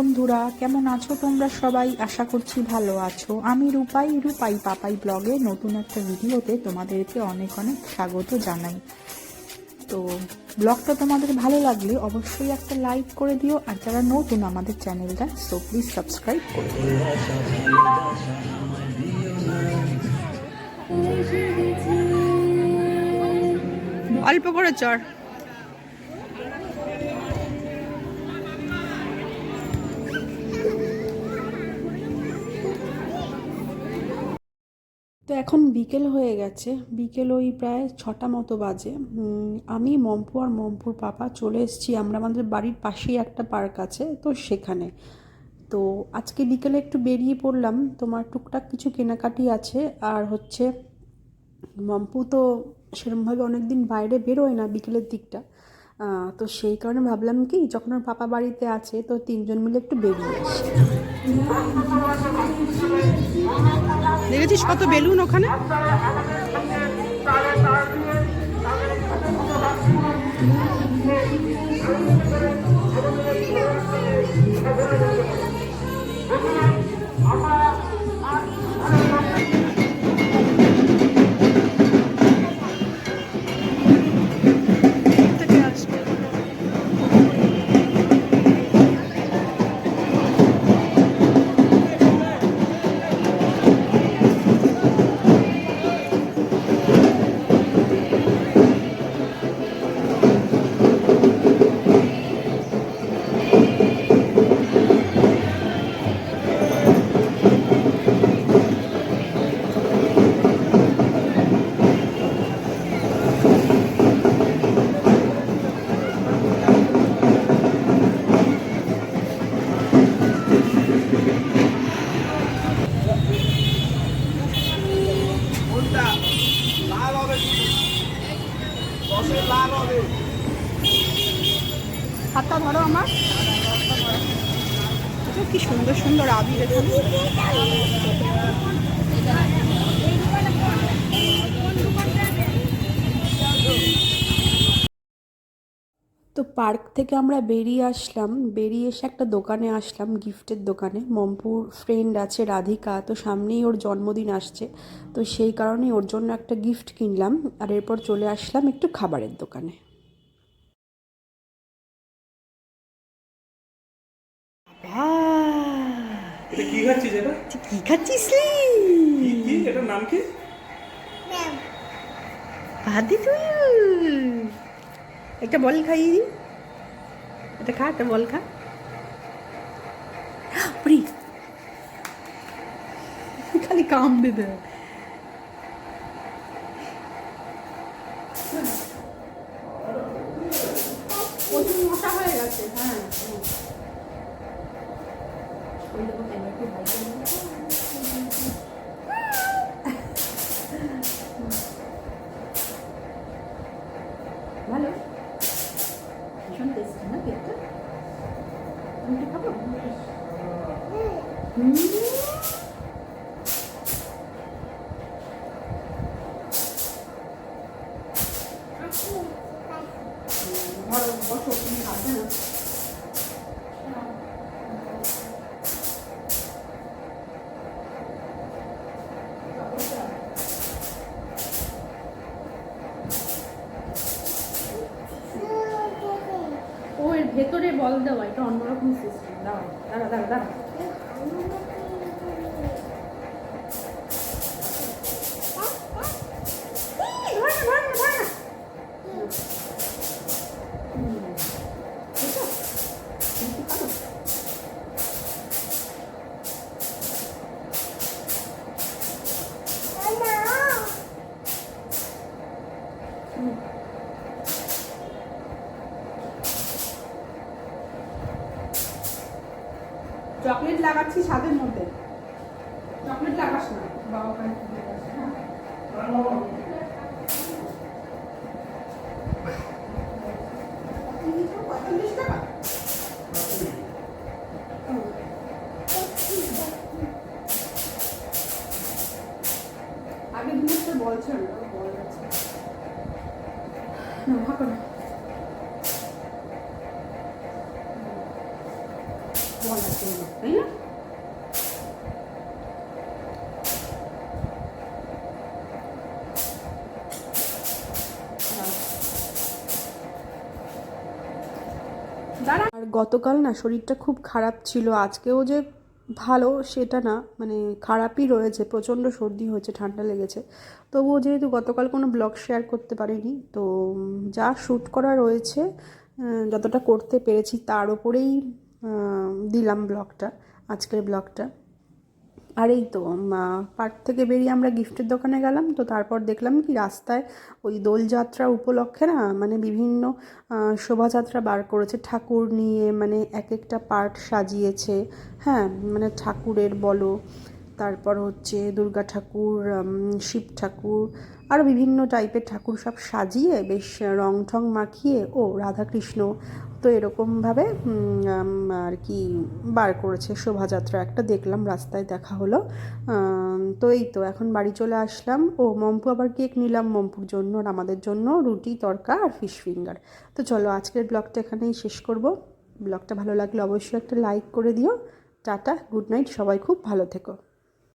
বন্ধুরা, কেমন আছো তোমরা সবাই? আশা করছি ভালো আছো। আমি রূপাই রূপাই পাপাই ব্লগে নতুন একটা ভিডিওতে তোমাদেরকে অনেক অনেক স্বাগত জানাই। তো, ব্লগটা তোমাদের ভালো লাগলে অবশ্যই একটা লাইক করে দিও, আর যারা নতুন আমাদের চ্যানেলটা সো প্লিজ সাবস্ক্রাইব করে দিও। অল্প করে চড়। তো এখন বিকেল হয়ে গেছে। বিকেল ওই প্রায় ছটা মতো বাজে। আমি, মম্পু আর মম্পুর পাপা চলে এসেছি। আমরা আমাদের বাড়ির পাশেই একটা পার্ক আছে, তো সেখানে। তো আজকে বিকেলে একটু বেরিয়ে পড়লাম। তোমার টুকটাক কিছু কেনাকাটি আছে। আর হচ্ছে, মম্পু তো সেরকমভাবে অনেক দিন বাইরে বেরোয় না বিকেলের দিকটা। তো সেই কারণে ভাবলাম কি, যখন ওর পাপা বাড়িতে আছে, তো তিনজন মিলে একটু বেরিয়ে আসি। দেখেছিস কত বেলুন ওখানে? হাতটা ধরো আমার। কি সুন্দর সুন্দর আবির এখানে। পার্ক থেকে আমরা বেরিয়ে আসলাম। বেরিয়ে এসে একটা দোকানে আসলাম গিফটের দোকানে। মম্পুর ফ্রেন্ড আছে রাধিকা তো সামনেই ওর জন্মদিন আসছে। তো সেই কারণেই ওর জন্য একটা গিফট কিনলাম আর এরপর চলে আসলাম একটু খাবারের দোকানে। এটা কি খাচ্ছিস এটা? কি খাচ্ছিস কি কি? এটার নাম কি? ভাদি তুই একটা বল খাই। দি এটা খা একটা বল খা খালি কাম দিতে হয়ে গেছে হ্যাঁ ভেতরে বল দেওয়া এটা অন্যরকম সিস্টেম দাঁড়া দাঁড়া দাঁড়া দাঁড়া চকলেট লাগাচ্ছি স্বাদের মধ্যে। চকলেট লাগাস না, বাবা? পঁয়তাল্লিশ আগে দু একটা বল ছিল বল আছে না আর গতকাল না শরীরটা খুব খারাপ ছিল। আজকেও যে ভালো সেটা না মানে খারাপই রয়েছে, প্রচণ্ড সর্দি হয়েছে, ঠান্ডা লেগেছে। তবুও যেহেতু গতকাল কোনো ব্লগ শেয়ার করতে পারিনি, তো যা শ্যুট করা রয়েছে যতটা করতে পেরেছি তার ওপরেই দিলাম ব্লগটা, আজকের ব্লগটা। আর এই তো পার্ক থেকে বেরিয়ে আমরা গিফটের দোকানে গেলাম, তো তারপর দেখলাম কি রাস্তায় ওই দোলযাত্রা উপলক্ষে না মানে বিভিন্ন শোভাযাত্রা বার করেছে। ঠাকুর নিয়ে মানে এক একটা পার্ট সাজিয়েছে হ্যাঁ মানে ঠাকুরের বলো, তারপর হচ্ছে দুর্গা ঠাকুর শিব ঠাকুর আরও বিভিন্ন টাইপের ঠাকুর সব সাজিয়ে বেশ রং ঠং মাখিয়ে, ও রাধাকৃষ্ণ তো এরকমভাবে আর কি বার করেছে শোভাযাত্রা। একটা দেখলাম, রাস্তায় দেখা হলো। তো এই তো, এখন বাড়ি চলে আসলাম। ও, মম্পু আবার কেক নিলাম মম্পুর জন্য আর আমাদের জন্য, রুটি, তরকা আর ফিশ ফিঙ্গার। তো চলো, আজকের ব্লগটা এখানেই শেষ করব। ব্লগটা ভালো লাগলে অবশ্যই একটা লাইক করে দিও। টাটা, গুড নাইট, সবাই খুব ভালো থেকো।